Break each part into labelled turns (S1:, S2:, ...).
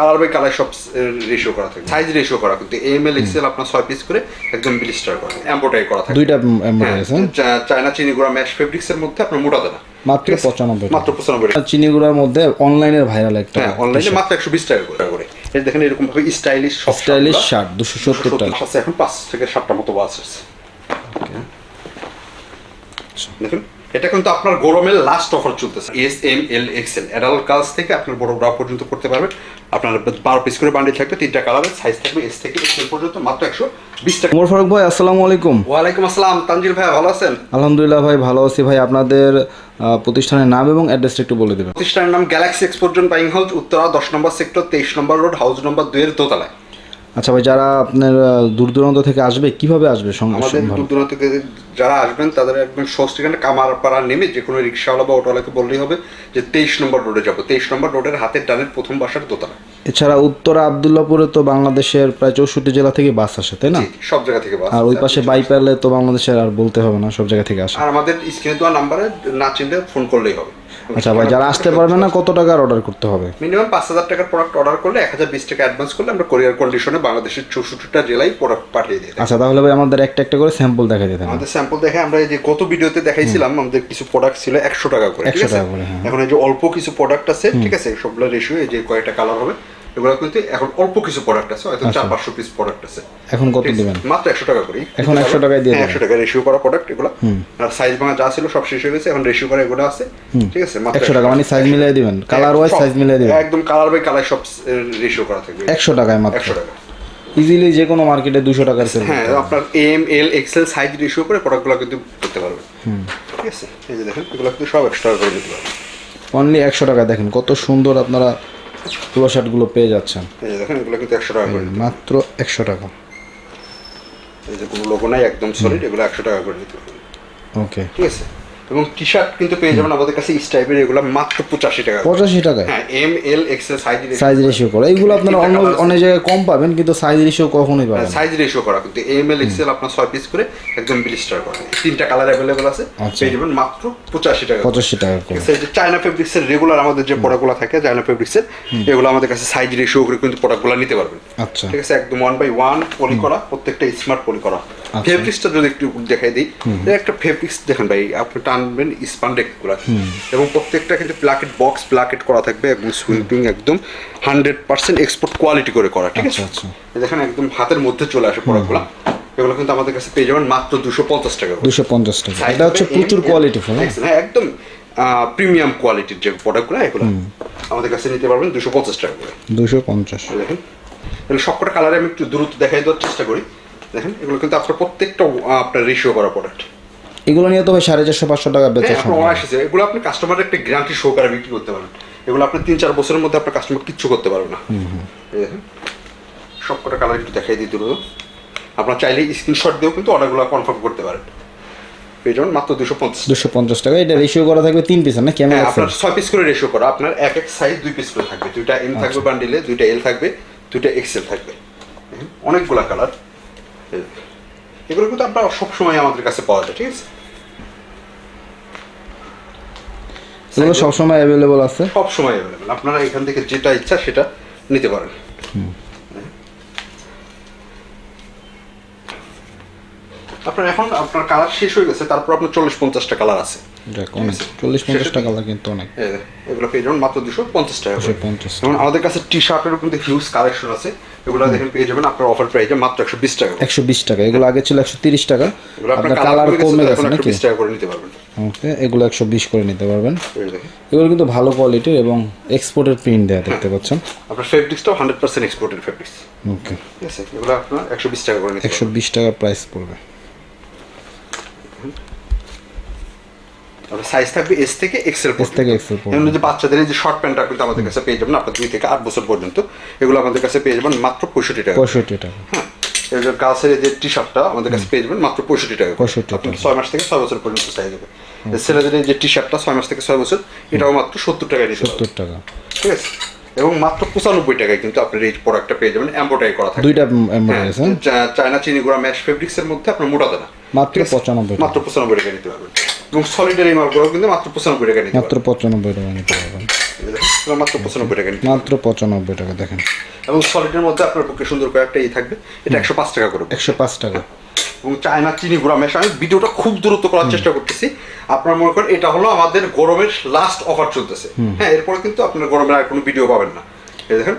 S1: Colour by colour সব ratio করা থাকে। সাইজ রেশিও করা কিন্তু এম এল এক্সেল আপনার ছয় পিস করে একদম ব্লিস্টার করা এম্বোটাই করা থাকে।
S2: দুইটা
S1: হ্যাঁ,
S2: আছে
S1: চায়না চিনি গুঁড়া ম্যাশ ফেব্রিক্স এর মধ্যে আপনার মোটা দানা।
S2: মাত্র? পঁচানব্বই
S1: মাত্র পঁচানব্বই।
S2: চিনিগুড়ার মধ্যে অনলাইনের ভাইরাল একটা
S1: হ্যাঁ অনলাইনে মাত্র একশো বিশ টাকা করে করে। এই দেখেন এরকম ভাবে স্টাইলিশ
S2: স্টাইলিশ শার্ট দুশো সত্তর টাকা।
S1: আছে এখন পাঁচ থেকে সাতটা মতো বাস আছে। দেখুন এটা কিন্তু আপনার গরমের লাস্ট অফার চলতেছে। S M L XL adult কাজ থেকে আপনার বড় ব্রা পর্যন্ত করতে পারবেন। আপনার বারো পিস করে বান্ডিল থাকবে তিনটা কালারের সাইজ থাকবে এস থেকে এক্সেল পর্যন্ত মাত্র একশো বিশ টাকা।
S2: মোর ফারুক ভাই আসসালামু আলাইকুম।
S1: ওয়ালাইকুম আসসালাম তানজিল ভাই ভালো আছেন?
S2: আলহামদুলিল্লাহ ভাই ভালো আছি ভাই। আপনাদের প্রতিষ্ঠানের নাম এবং অ্যাড্রেসটা একটু বলে দেবেন।
S1: প্রতিষ্ঠানের নাম গ্যালাক্সি এক্সপোর্টজন বাইং হাউস উত্তরা দশ নম্বর সেক্টর তেইশ নম্বর রোড হাউস নম্বর দুইয়ের দোতলায়।
S2: আচ্ছা ভাই যারা আপনার দূর দূরান্ত থেকে আসবে কীভাবে আসবে
S1: আমাদের দূর দূরান্ত থেকে যারা আসবেন তাদের একদম সহজ কামারপাড়া নেমে যে কোনো রিক্সাওয়ালা বা অটোওয়ালাকে বললেই হবে যে তেইশ নম্বর রোডে যাব। তেইশ নম্বর রোডের হাতের ডানের প্রথম বাসার দোতলা
S2: এছাড়া উত্তরা আবদুল্লাপুরে তো বাংলাদেশের প্রায় চৌষট্টি জেলা থেকে বাস আসে তাই না?
S1: সব জায়গা থেকে বাস
S2: আর ওই পাশে বাই বাইপালে তো বাংলাদেশের আর বলতে হবে না সব জায়গা থেকে আসে।
S1: আর আমাদের স্ক্রিনে দেওয়া নাম্বারে না চিনতে ফোন করলেই হবে।
S2: আচ্ছা ভাই যারা আসতে পারবে না কত টাকার অর্ডার করতে হবে?
S1: মিনিমাম পাঁচ হাজার টাকার প্রোডাক্ট অর্ডার করলে এক হাজার বিশ টাকা অ্যাডভান্স করলে আমরা কোরিয়ার কন্ডিশনে বাংলাদেশের চৌষট্টিটা জেলায় প্রোডাক্ট পাঠিয়ে দিই
S2: আচ্ছা তাহলে ভাই আমাদের একটা একটা করে স্যাম্পল দেখা দিতে
S1: আমাদের স্যাম্পল দেখে আমরা এই যে গত ভিডিওতে দেখাইছিলাম আমাদের কিছু প্রোডাক্ট ছিল একশো টাকা করে একশো
S2: 100 টাকা করে, হ্যাঁ।
S1: এখন এই যে অল্প কিছু প্রোডাক্ট আছে ঠিক আছে? সবগুলো রেশিও এই যে কয়েকটা কালার হবে। এগুলো কিন্তু এখন অল্প কিছু প্রোডাক্ট আছে হয়তো চার পাঁচশো পিস প্রোডাক্ট আছে।
S2: এখন কত দিবেন?
S1: মাত্র একশো টাকা করে।
S2: এখন 100 টাকায় দিয়ে
S1: একশো টাকা রেশিও করা প্রোডাক্ট এগুলো। আর সাইজ ভাঙা যা ছিল সব শেষ হয়ে গেছে এখন রেশিও করা এগুলো আছে। ঠিক আছে? মাত্র
S2: একশো টাকা মানে সাইজ মিলিয়ে দিবেন। কালার ওয়াইজ সাইজ মিলিয়ে দিবেন।
S1: একদম কালার বাই কালার সব রেশিও করা থাকবে।
S2: একশো টাকায় মাত্র।
S1: একশো টাকা।
S2: ইজিলি যে কোনো মার্কেটে দুশো টাকার সেল
S1: হ্যাঁ আপনার M L XL size ratio করে প্রোডাক্টগুলো কিন্তু করতে পারবেন। ঠিক আছে? এই যে দেখেন এগুলো কিন্তু সব এক্সট্রা করে নিতে পারবেন।
S2: অনলি একশো টাকা দেখেন কত সুন্দর আপনারা পুরো শার্টগুলো পেয়ে যাচ্ছেন।
S1: এই দেখেন এগুলো কিন্তু একশো টাকা করে।
S2: মাত্র একশো টাকা।
S1: এই যে কোনো লোগো নাই একদম সলিড এগুলো একশো টাকা করে নিতে
S2: ওকে
S1: ঠিক আছে? এবং টি শার্ট কিন্তু পেয়ে যাবেন আমাদের কাছে ইস টাইপের এগুলো মাত্র পঁচাশি টাকা।
S2: পঁচাশি টাকায়
S1: হ্যাঁ M L XL size
S2: size ratio করা এইগুলো আপনারা অন্য অনেক জায়গায় কম পাবেন কিন্তু সাইজ রেশিও কখনোই পাবেন।
S1: সাইজ রেশিও করা কিন্তু এম এল এক্সেল আপনার ছয় পিস করে একদম ব্লিস্টার করা তিনটা কালার অ্যাভেলেবেল আছে
S2: আচ্ছা।
S1: পেয়ে যাবেন মাত্র পঁচাশি টাকা।
S2: পঁচাশি টাকা করে
S1: চায়না ফেব্রিক্সের রেগুলার আমাদের যে প্রোডাক্টগুলো থাকে চায়না ফেব্রিক্সের এগুলো আমাদের কাছে সাইজ রেশিও করে কিন্তু প্রোডাক্টগুলো নিতে পারবেন
S2: আচ্ছা
S1: ঠিক আছে একদম ওয়ান বাই ওয়ান পলি করা প্রত্যেকটা স্মার্ট পলি করা। ফেব্রিক্সটা যদি একটু দেখাই দিই একটা ফেব্রিক্স দেখেন ভাই আপনি টানবেন এবং প্রত্যেকটা কিন্তু প্লাকেট বক্স প্লাকেট করা থাকবে এবং সুইপিং একদম হান্ড্রেড পার্সেন্ট এক্সপোর্ট কোয়ালিটি করে করা ঠিক আছে?
S2: আচ্ছা আচ্ছা।
S1: দেখেন একদম হাতের মধ্যে চলে আসে প্রোডাক্টগুলো এগুলো কিন্তু আমাদের কাছে পেয়ে যাবেন মাত্র দুশো পঞ্চাশ টাকা
S2: দুশো পঞ্চাশ টাকা। এটা হচ্ছে প্রচুর কোয়ালিটি ফুল
S1: হ্যাঁ? একদম প্রিমিয়াম কোয়ালিটির যে প্রোডাক্টগুলো এগুলো। আমাদের কাছে নিতে পারবেন দুশো পঞ্চাশ টাকা করে।
S2: দুশো পঞ্চাশ।
S1: দেখেন এগুলো সবকটা কালারে আমি একটু দ্রুত দেখাই দেওয়ার চেষ্টা করি। দেখেন এগুলো কিন্তু আপনার প্রত্যেকটা আপনার রেশিও করা প্রোডাক্ট
S2: এগুলো নিয়ে তো সাড়ে চারশো পাঁচশো টাকা বেচা
S1: হ্যাঁ
S2: সম্ভব।
S1: এগুলো আপনি কাস্টমারের একটা গ্যারান্টি সহকারে বিক্রি করতে পারেন। এগুলো আপনি তিন চার বছরের মধ্যে আপনার কাস্টমার কিচ্ছু করতে পারবে না। দেখেন সবকটা কালার একটু দেখাই দ্রুত আপনার চাইলে স্ক্রিনশট দিয়েও কিন্তু অর্ডারগুলো কনফার্ম করতে পারেন। পেয়ে যাবেন মাত্র দুশো পঞ্চাশ।
S2: দুশো পঞ্চাশ টাকা। এটা রেশিও করা থাকবে তিন পিসের না ক্যামেরা
S1: আপনার ছয় পিস করে রেশিও করা। আপনার এক এক সাইজ দুই পিস করে থাকবে। দুইটা এম
S2: আচ্ছা।
S1: থাকবে বান্ডিলে দুইটা এল থাকবে দুইটা এক্সেল থাকবে। অনেকগুলা কালার এগুলো কিন্তু আপনার সবসময় আমাদের কাছে পাওয়া যায় ঠিক আছে?
S2: এগুলো সবসময় অ্যাভেলেবল আছে?
S1: সব সময় অ্যাভেলেবেল আপনারা এখান থেকে যেটা ইচ্ছা সেটা নিতে পারেন। আপনার এখন আপনার কালার শেষ হয়ে গেছে তারপর আপনার চল্লিশ পঞ্চাশটা কালার আছে?
S2: চল্লিশ পঞ্চাশ টাকা লাগে কিন্তু অনেক।
S1: এগুলো পেয়ে যাবেন মাত্র দুশো পঞ্চাশ টাকা করে।
S2: 250
S1: যেমন আমাদের কাছে টি শার্টেরও কিন্তু হিউজ কালেকশন আছে। এগুলো দেখেন পেয়ে যাবেন আপনার অফার প্রাইসে মাত্র একশো বিশ টাকা।
S2: একশো বিশ টাকা। এগুলো আগে ছিল একশো তিরিশ টাকা।
S1: আপনার কালার
S2: কালার কমে গেছে নাকি
S1: বিশ টাকা করে নিতে পারবেন।
S2: ওকে এগুলো একশো বিশ করে নিতে পারবেন। এগুলো কিন্তু ভালো কোয়ালিটির এবং এক্সপোর্টের প্রিন্ট দেওয়া দেখতে পাচ্ছেন।
S1: আপনার ফেব্রিক্সটাও hundred percent exported fabrics
S2: okay.
S1: এগুলো আপনার একশো বিশ টাকা করে নিতে
S2: একশো বিশ টাকা প্রাইস পড়বে।
S1: সাইজ থাকবে এস থেকে এক্সেল
S2: থেকে।
S1: এমন যে বাচ্চাদের এই যে শর্ট প্যান্টটা কিন্তু আমাদের কাছে পেয়ে যাবেন আপনার দুই থেকে আট বছর পর্যন্ত এগুলো আমাদের কাছে পেয়ে যাবেন মাত্র পঁয়ষট্টি টাকা।
S2: পঁয়ষট্টি টাকা।
S1: হ্যাঁ গাছের যে টি শার্টটা আমাদের কাছে পেয়ে যাবেন মাত্র পঁয়ষট্টি টাকা
S2: 65
S1: আপনার ছয় মাস থেকে ছয় বছর পর্যন্ত সাইজ হবে। ছেলেদের যে টি শার্টটা ছয় মাস থেকে ছয় বছর এটাও মাত্র সত্তর টাকায় নিতে
S2: সত্তর টাকা।
S1: ঠিক আছে? এবং মাত্র পঁচানব্বই টাকায় কিন্তু আপনার এই প্রোডাক্টটা পেয়ে যাবেন এম্বোটারি করা থাকে
S2: দুইটা
S1: হ্যাঁ, চা- চায়না চিনি গুঁড়া ম্যাশ ফেব্রিক্স এর মধ্যে আপনার মোটা দানা।
S2: মাত্র? 95
S1: মাত্র পঁচানব্বই টাকা নিতে পারবেন। এবং সলিডারি মালগুলো কিন্তু মাত্র পঁচানব্বই টাকা নিতে
S2: মাত্র পঁচানব্বই টাকা নিতে পারবেন।
S1: মাত্র পঁচানব্বই টাকা
S2: মাত্র পঁচানব্বই টাকা দেখেন।
S1: এবং সলিডের মধ্যে আপনার পক্ষে সুন্দর করে একটা ই থাকবে। এটা একশো পাঁচ টাকা করে।
S2: একশো পাঁচ টাকা।
S1: এবং চায়না চিনি গুঁড়া মেশা আমি ভিডিওটা খুব দ্রুত করার চেষ্টা করতেছি। আপনার মনে করেন এটা হলো আমাদের গরমের লাস্ট অফার চলতেছে। হ্যাঁ এরপরে কিন্তু আপনার গরমের আর কোনো ভিডিও পাবেন না।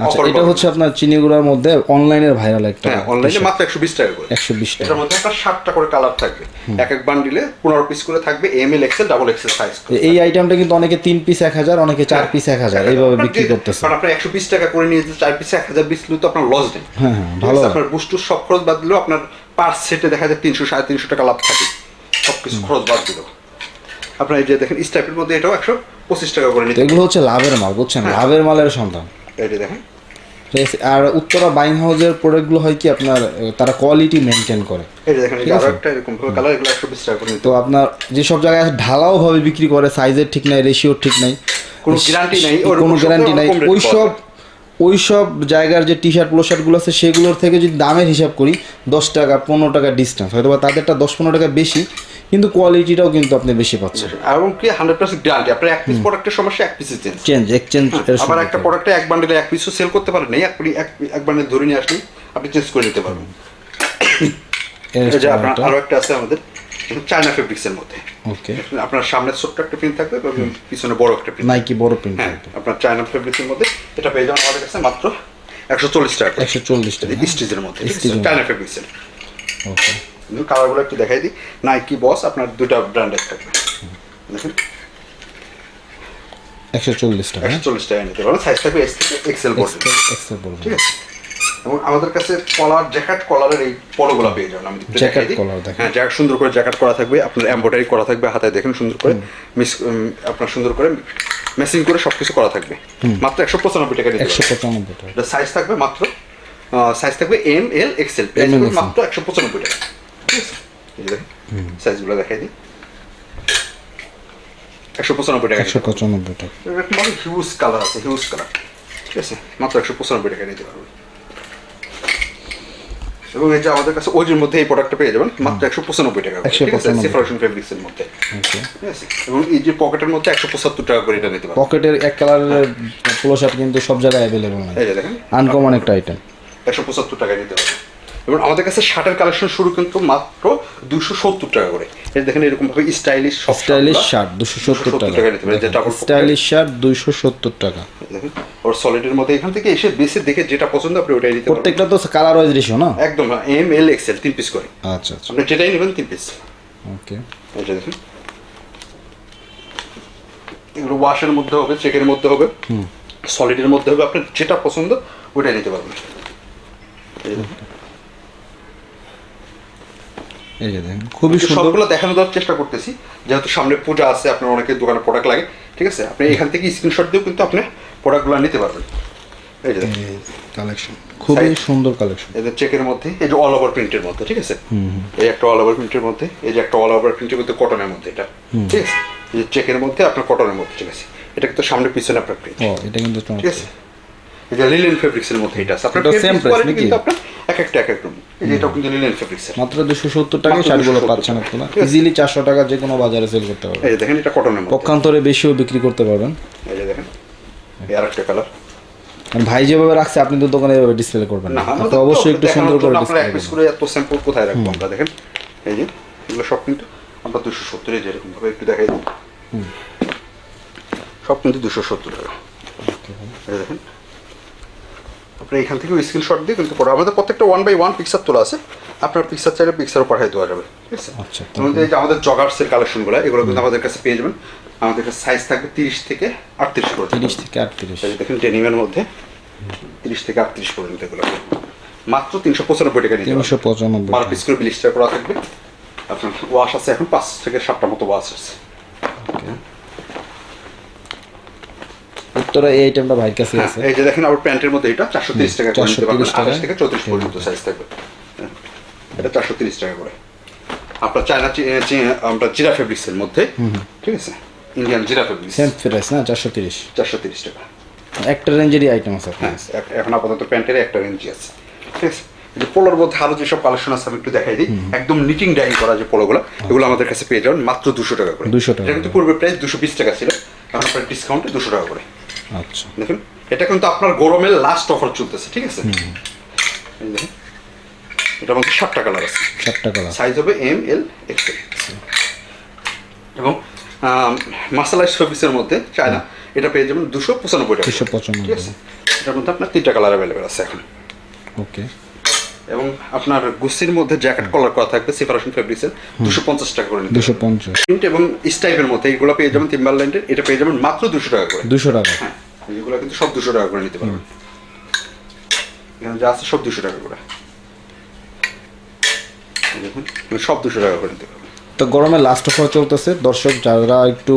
S2: আচ্ছা এটা হচ্ছে আপনার চিনি গুঁড়ার মধ্যে অনলাইনের ভাইরাল একটা
S1: হ্যাঁ অনলাইনে মাত্র একশো বিশ টাকা করে।
S2: একশো বিশ টাকা।
S1: এটার মধ্যে আপনার ষাটটা করে কালার থাকবে। এক এক বান্ডিলে পনেরো পিস করে থাকবে M L XL double XL size
S2: এই আইটেমটা কিন্তু অনেকে তিন পিস এক হাজার অনেকে চার পিস এক হাজার এইভাবে বিক্রি করতেছে।
S1: কারণ আপনার একশো বিশ টাকা করে নিয়ে চার পিসে এক হাজার বিশ তো আপনার লস নেই
S2: হ্যাঁ, হ্যাঁ, ভালো।
S1: আপনার সব খরচ বাদ দিলেও আপনার পার সেটে দেখা যায় তিনশো সাড়ে তিনশো টাকা লাভ থাকে। সব কিছু খরচ বাদ দিলেও। আপনার এই যে দেখেন স্টাইপের মধ্যে এটাও একশো পঁচিশ টাকা করে নিতে
S2: এগুলো হচ্ছে লাভের মাল বুঝছেন?
S1: হ্যাঁ।
S2: লাভের মালের সন্তান
S1: যে দেখেন।
S2: আর উত্তরা বাইং হাউসের প্রোডাক্টগুলো হয় কি আপনার তারা কোয়ালিটি মেনটেন করে। তো আপনার যেসব জায়গায় ঢালাও ভাবে বিক্রি করে সাইজের ঠিক নাই রেশিওর ঠিক নাই।
S1: কোনো guarantee নাই,
S2: কোনো গ্যারান্টি নাই
S1: ওরকম rate
S2: ওই সব ওই সব জায়গার যে টি শার্ট পোলো শার্টগুলো আছে সেগুলোর থেকে যদি দামের হিসাব করি দশ টাকা পনেরো টাকা ডিস্টেন্স হয়তো বা তাদেরটা দশ পনেরো টাকা বেশি কিন্তু কোয়ালিটিটাও কিন্তু আপনি বেশি পাচ্ছেন।
S1: এবং কি হান্ড্রেড পার্সেন্ট গ্যারান্টি আপনার এক পিস প্রোডাক্টের সমস্যা এক পিসে চেঞ্জ
S2: চেঞ্জ এক্সচেঞ্জ
S1: আবার একটা প্রোডাক্টে এক বান্ডেলে এক পিসও সেল করতে পারেন। এই এক এক এক বান্ডেল ধরে নিয়ে আসলে আপনি চেঞ্জ করে নিতে পারবেন। আপনার আরও একটা আছে আমাদের চায়না ফেব্রিক্সের মধ্যে।
S2: ওকে
S1: আপনার সামনে ছোট্ট একটা প্রিন্ট থাকবে এবং পিছনে বড় একটা প্রিন্ট
S2: নাইকি বড় প্রিন্ট
S1: হ্যাঁ আপনার চায়না ফেব্রিক্সের মধ্যে। এটা পেয়ে যাবেন আমাদের কাছে মাত্র একশো চল্লিশ টাকা
S2: একশো চল্লিশ টাকা।
S1: স্টিচের মধ্যে চায়না ফেব্রিক্সের
S2: ওকে
S1: কালারগুলো একটু দেখাই দিই। নাইকি বস আপনার দুটা ব্র্যান্ডের থাকবে। দেখেন।
S2: একশো চল্লিশ টাকা
S1: একশো চল্লিশ টাকা নিতে পারবেন। সাইজ থাকবে এক্সেল পর্যন্ত
S2: এক্সেল বলব
S1: ঠিক আছে? এবং আমাদের কাছে কলার জ্যাকেট কলারের এই পলোগুলো পেয়ে যাবেন। আমি
S2: collar দেখেন।
S1: হ্যাঁ জ্যাকেট সুন্দর করে জ্যাকেট করা থাকবে। আপনার এমব্রয়ডারি করা থাকবে হাতে দেখেন সুন্দর করে। মিস আপনার সুন্দর করে মেসিং করে সব কিছু করা থাকবে। মাত্র একশো পঁচানব্বই টাকা
S2: একশো পঁচানব্বই টাকা।
S1: সাইজ থাকবে মাত্র সাইজ থাকবে এম এল এক্সেল মাত্র একশো পঁচানব্বই টাকা। এই দেখেন সাইজগুলো দেখাই দিই একশো পঁচানব্বই টাকা
S2: একশো পঁচানব্বই টাকা
S1: হিউজ কালার আছে হিউজ কালার ঠিক আছে মাত্র একশো পঁচানব্বই টাকা নিতে পারবেন এবং এই যে আমাদের কাছে ওজের মধ্যে এই প্রোডাক্টটা পেয়ে যাবেন মাত্র একশো পঁচানব্বই টাকা করে,
S2: 195
S1: ঠিক আছে সেফারেশন ফেব্রিক্সের মধ্যে ঠিক আছে এবং এই যে পকেটের মধ্যে একশো পঁচাত্তর টাকা করে এটা নিতে পারবেন
S2: পকেটের এক কালারের পোলো শার্ট কিন্তু সব জায়গায় অ্যাভেলেবল নাই
S1: এই যে দেখেন
S2: আনকমন একটা আইটেম
S1: একশো পঁচাত্তর টাকা নিতে এবং আমাদের কাছে শার্টের কালেকশন শুরু কিন্তু মাত্র দুশো সত্তর টাকা করে। এই দেখেন এরকম ভাবে স্টাইলিশ
S2: স্টাইলিশ শার্ট দুশো সত্তর টাকা।
S1: যেটা
S2: স্টাইলিশ শার্ট দুইশো সত্তর টাকা।
S1: দেখেন ওর সলিডের মধ্যে এখান থেকে এসে বেছে দেখে যেটা পছন্দ আপনি ওটাই নিতে
S2: প্রত্যেকটা তো কালার ওয়াইজ রেশিও না?
S1: একদম এম এল এক্সেল তিন পিস করে।
S2: আচ্ছা আচ্ছা।
S1: আপনি যেটাই নেবেন তিন পিস
S2: ওকে
S1: এটা দেখুন। এগুলো ওয়াশের মধ্যে হবে চেকের মধ্যে হবে। সলিডের মধ্যে হবে আপনার যেটা পছন্দ ওইটাই নিতে পারবেন। এই।
S2: যে দেখেন খুবই
S1: সবগুলো দেখানো দেওয়ার চেষ্টা করতেছি। যেহেতু সামনে পূজা আছে আপনার অনেকের দোকানে প্রোডাক্ট লাগে ঠিক আছে? আপনি এখান থেকে স্ক্রিনশট দিয়েও কিন্তু আপনি প্রোডাক্টগুলো নিতে পারবেন। এই যে
S2: কালেকশন খুবই সুন্দর কালেকশন
S1: এদের চেকের মধ্যে এই যে অল ওভার প্রিন্টের মধ্যে ঠিক আছে? এই একটা অল ওভার প্রিন্টের মধ্যে এই যে একটা অল ওভার প্রিন্টের মধ্যে কটনের মধ্যে এটা ঠিক আছে? এই যে চেকের মধ্যে আপনার কটনের মধ্যে ঠিক আছে? এটা কিন্তু সামনে পিছনে আপনার প্রিন্ট
S2: ও এটা কিন্তু
S1: ঠিক আছে? যে লিলেন ফেব্রিক্সের মধ্যে এটা আছে। আপনার
S2: এটা price
S1: কোয়ালিটি
S2: নাকি?
S1: আপনার এক একটা এক এক রকম। এটাও কিন্তু লিলেন ফেব্রিক্সের
S2: মাত্র দুশো সত্তর টাকায়
S1: মাত্র
S2: শার্টগুলো
S1: 270
S2: পাচ্ছেন আপনারা। ইজিলি চারশো টাকা যে কোনো বাজারে সেল করতে পারবেন।
S1: এই দেখেন এটা কটনের মধ্যে।
S2: পক্ষান্তরে বেশিও বিক্রি করতে পারবেন।
S1: এই যে দেখেন এই আরেকটা কালার
S2: কারণ ভাই যেভাবে রাখছে আপনি তো দোকানে এভাবে ডিসপ্লে করবেন
S1: না। তো
S2: অবশ্যই একটু সুন্দর করে ডিসপ্লে
S1: পিস করে এত স্যাম্পল কোথায় রাখব আমরা? দেখেন এই যে এগুলো সব কিন্তু আমরা দুশো সত্তরে যেরকম ভাবে একটু দেখাই দিই। সব কিন্তু দুশো সত্তর টাকা। এই দেখেন আপনি এখান থেকে স্ক্রিনশট দিয়ে কিন্তু পড়া। আমাদের প্রত্যেকটা ওয়ান বাই ওয়ান পিকচার তোলা আছে। আপনার পিকচার চাইলে পিকচারও পাঠিয়ে দেওয়া যাবে। ঠিক আছে?
S2: আচ্ছা,
S1: আমাদের যে আমাদের জগার্সের কালেকশনগুলো এগুলো কিন্তু আমাদের কাছে পেয়ে যাবেন। আমাদের কাছে সাইজ থাকবে তিরিশ থেকে আটত্রিশ পর্যন্ত।
S2: তিরিশ থেকে আটত্রিশ।
S1: দেখেন ডেনিমের মধ্যে তিরিশ থেকে আটত্রিশ পর্যন্ত এগুলো। মাত্র তিনশো পঁচানব্বই টাকা নিতে
S2: তিনশো পঁচানব্বই
S1: বারো পিস করে বিলিশটা করা থাকবে। আপনার ওয়াশ আছে এখন পাঁচ থেকে সাতটা মতো ওয়াশ আছে।
S2: উত্তরা এই আইটেমটা ভাইয়ের কাছে
S1: হ্যাঁ,
S2: আছে।
S1: এই যে দেখেন আবার প্যান্টের মধ্যে এটা চারশো তিরিশ টাকা নিতে
S2: 430 টাকা।
S1: থেকে চৌত্রিশ পর্যন্ত সাইজ থাকবে। হ্যাঁ, এটা চারশো তিরিশ টাকা করে। আপনার চায়না আমরা জিরা ফেব্রিক্সের মধ্যে ঠিক আছে? ইন্ডিয়ান জিরা ফেব্রিক্স
S2: সেম প্রাইস না? চারশো তিরিশ।
S1: চারশো তিরিশ টাকা।
S2: একটা রেঞ্জেরই আইটেম আছে
S1: হ্যাঁ এখন আপাতত প্যান্টের একটা রেঞ্জি আছে ঠিক আছে? যে পোলোর মধ্যে আরও যেসব কালেকশন আছে আমি একটু দেখাই দিই। একদম নিটিং ডাইং করা যে পোলোগুলো এগুলো আমাদের কাছে পেয়ে যাবেন মাত্র দুশো টাকা করে।
S2: 200 টাকা
S1: কিন্তু পূর্বে প্রাইস দুশো বিশ টাকা ছিল এখন আপনার ডিসকাউন্টে দুশো টাকা করে।
S2: আচ্ছা।
S1: দেখুন এটা কিন্তু আপনার গরমের লাস্ট অফার চলতেছে ঠিক আছে? এটা দেখুন মধ্যে সাতটা কালার আছে।
S2: সাতটা কালার
S1: সাইজ হবে এম এল এক্সেল এবং মাসালাইজ সার্ভিসের মধ্যে চায়না এটা পেয়ে যাবেন দুশো পঁচানব্বই টাকা।
S2: দুশো পঁচানব্বই।
S1: ঠিক আছে? এটার মধ্যে আপনার তিনটা কালার অ্যাভেলেবেল আছে এখন।
S2: ওকে
S1: এবং আপনার গুসির মধ্যে জ্যাকেট কলার করা থাকবে সেপারেশন ফেব্রিক্সের দুশো পঞ্চাশ টাকা করে
S2: দুশো পঞ্চাশ।
S1: প্রিন্ট এবং স্টাইপের মধ্যে এগুলো পেয়ে যাবেন টিম্বারল্যান্ডের এটা পেয়ে যাবেন মাত্র দুশো টাকা করে।
S2: দুশো টাকা।
S1: হ্যাঁ এগুলো কিন্তু সব দুশো টাকা করে নিতে পারবেন। এখানে যা আছে সব দুশো টাকা করে। দেখুন সব দুশো টাকা করে নিতে পারবেন।
S2: তো গরমে লাস্ট অফার চলতেছে। দর্শক যারা একটু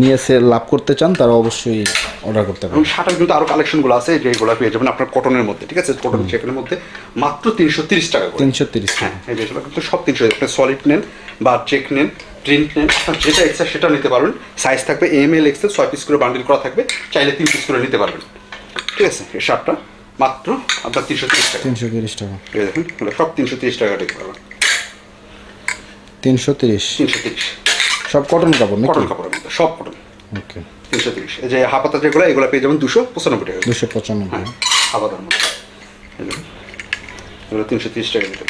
S2: নিয়ে এসে লাভ করতে চান তারা অবশ্যই অর্ডার করতে পারেন।
S1: শার্টের কিন্তু আরও কালেকশনগুলো আছে যেগুলো পেয়ে যাবেন আপনার কটনের মধ্যে ঠিক আছে? কটন চেকের মধ্যে মাত্র তিনশো তিরিশ টাকা
S2: তিনশো তিরিশ
S1: হ্যাঁ এই যেগুলো কিন্তু সব তিনশো আপনি সলিড নেন বা চেক নেন প্রিন্ট নেন যেটা ইচ্ছা সেটা নিতে পারবেন। সাইজ থাকবে এম এল এক্সেল ছয় পিস করে বান্ডিল করা থাকবে চাইলে তিন পিস করে নিতে পারবেন। ঠিক আছে? এই শার্টটা মাত্র আপনার তিনশো তিরিশ টাকা।
S2: তিনশো তিরিশ টাকা।
S1: এগুলো সব তিনশো তিরিশ টাকা নিতে পারবেন।
S2: তিনশো তিরিশ।
S1: তিনশো তিরিশ।
S2: সব কটন কাপড়
S1: কটন কাপড়ের মধ্যে সব কটন।
S2: ওকে
S1: তিনশো তিরিশ। এই যে হাফাতা যেগুলো এগুলো পেয়ে যাবেন দুশো পঁচানব্বই টাকা।
S2: দুশো পঁচানব্বই।
S1: হ্যাঁ হাফাতার মধ্যে। এগুলো তিনশো তিরিশ টাকা নিতে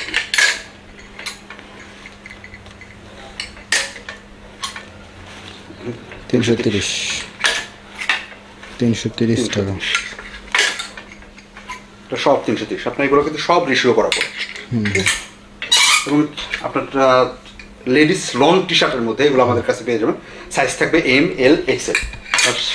S2: তিনশো তিরিশ। তিনশো তিরিশ টাকা।
S1: এটা সব তিনশো তিরিশ। আপনার এগুলো কিন্তু সব রেশিও করা পড়ে। এবং আপনার লেডিস লং টি শার্টের মধ্যে এগুলো আমাদের কাছে পেয়ে যাবেন। সাইজ থাকবে এম এল এক্সেল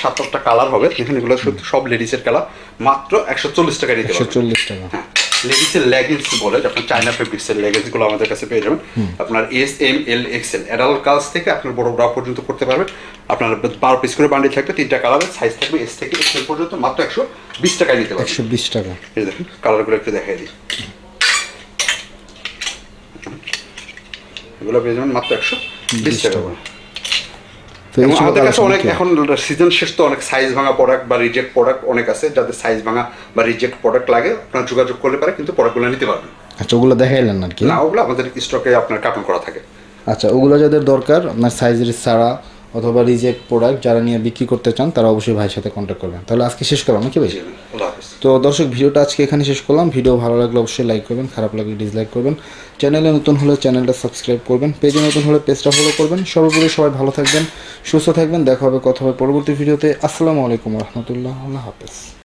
S1: সাত আটটা কালার হবে। এখানে এগুলো সব লেডিসের কালার মাত্র একশো চল্লিশ টাকা দিতে
S2: একশো চল্লিশ টাকা।
S1: হ্যাঁ। লেডিসের লেগিংস বলে আপনার চায়না ফেব্রিক্সের লেগিংসগুলো আমাদের কাছে পেয়ে যাবেন আপনার S M L XL adult কাজ থেকে আপনার বড় ব্রা পর্যন্ত করতে পারবেন। আপনার বারো পিস করে বান্ডিল থাকবে তিনটা কালারের সাইজ থাকবে এস থেকে এক্সেল পর্যন্ত মাত্র একশো বিশ টাকায় নিতে পারবেন।
S2: একশো বিশ টাকা।
S1: এই দেখুন কালারগুলো একটু দেখাই দিই। এগুলো পেয়ে যাবেন মাত্র একশো বিশ টাকা। করে আমাদের কাছে অনেক এখন সিজন শেষ তো অনেক সাইজ ভাঙা প্রোডাক্ট বা রিজেক্ট প্রোডাক্ট অনেক আছে যাদের সাইজ ভাঙা বা রিজেক্ট প্রোডাক্ট লাগে আপনার যোগাযোগ করলে পারে কিন্তু প্রোডাক্টগুলো নিতে পারবেন।
S2: আচ্ছা ওগুলো দেখাইলেন আর কি?
S1: না ওগুলো আমাদের স্টকে আপনার কার্টন করা থাকে।
S2: আচ্ছা ওগুলো যাদের দরকার আপনার সাইজের ছাড়া অথবা রিজেক্ট প্রোডাক্ট যারা নিয়ে বিক্রি করতে চান তারা অবশ্যই ভাইয়ের সাথে কন্ট্যাক্ট করবেন। তাহলে আজকে শেষ করলাম নাকি ভাই? তো দর্শক ভিডিওটা আজকে এখানে শেষ করলাম। ভিডিও ভালো লাগলে অবশ্যই লাইক করবেন খারাপ লাগলে ডিসলাইক করবেন। চ্যানেলে নতুন হলে চ্যানেলটা সাবস্ক্রাইব করবেন পেজে নতুন হলে পেজটা ফলো করবেন। সর্বোপরি সবাই ভালো থাকবেন সুস্থ থাকবেন। দেখা হবে কথা হবে পরবর্তী ভিডিওতে। আসসালামু আলাইকুম রহমতুল্লাহ আল্লাহ হাফেজ।